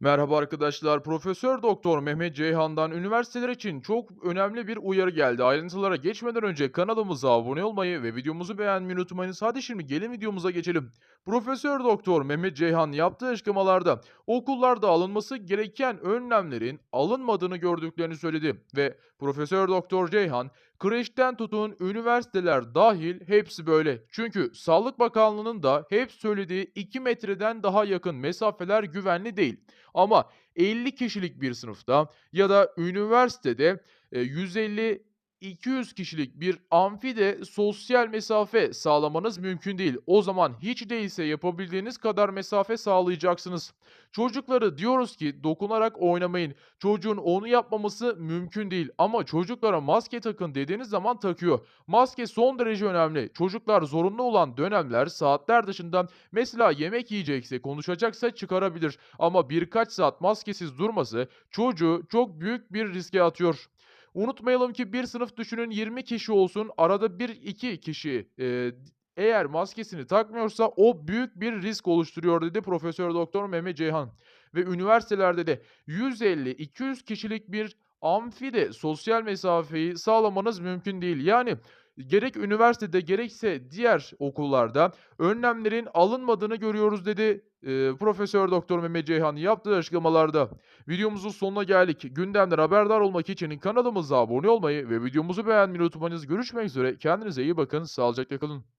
Merhaba arkadaşlar. Profesör Doktor Mehmet Ceyhan'dan üniversiteler için çok önemli bir uyarı geldi. Ayrıntılara geçmeden önce kanalımıza abone olmayı ve videomuzu beğenmeyi unutmayınız. Hadi şimdi gelin videomuza geçelim. Profesör Doktor Mehmet Ceyhan yaptığı açıklamalarda okullarda alınması gereken önlemlerin alınmadığını gördüklerini söyledi ve Profesör Doktor Ceyhan kreşten tutun üniversiteler dahil hepsi böyle. Çünkü Sağlık Bakanlığı'nın da hep söylediği 2 metreden daha yakın mesafeler güvenli değil. Ama 50 kişilik bir sınıfta ya da üniversitede e, 150 200 kişilik bir amfide sosyal mesafe sağlamanız mümkün değil. O zaman hiç değilse yapabildiğiniz kadar mesafe sağlayacaksınız. Çocukları diyoruz ki dokunarak oynamayın. Çocuğun onu yapmaması mümkün değil ama çocuklara maske takın dediğiniz zaman takıyor. Maske son derece önemli. Çocuklar zorunlu olan dönemler saatler dışında mesela yemek yiyecekse, konuşacaksa çıkarabilir. Ama birkaç saat maskesiz durması çocuğu çok büyük bir riske atıyor. Unutmayalım ki bir sınıf düşünün 20 kişi olsun. Arada bir iki kişi eee, eğer maskesini takmıyorsa o büyük bir risk oluşturuyor dedi Profesör Doktor Mehmet Ceyhan. Ve üniversitelerde de 150-200 kişilik bir amfide sosyal mesafeyi sağlamanız mümkün değil. Yani gerek üniversitede gerekse diğer okullarda önlemlerin alınmadığını görüyoruz dedi eee, Profesör Doktor Mehmet Ceyhan yaptığı açıklamalarda. Videomuzun sonuna geldik. Gündemden haberdar olmak için kanalımıza abone olmayı ve videomuzu beğenmeyi unutmayınız. Görüşmek üzere. Kendinize iyi bakın. Sağlıcakla kalın.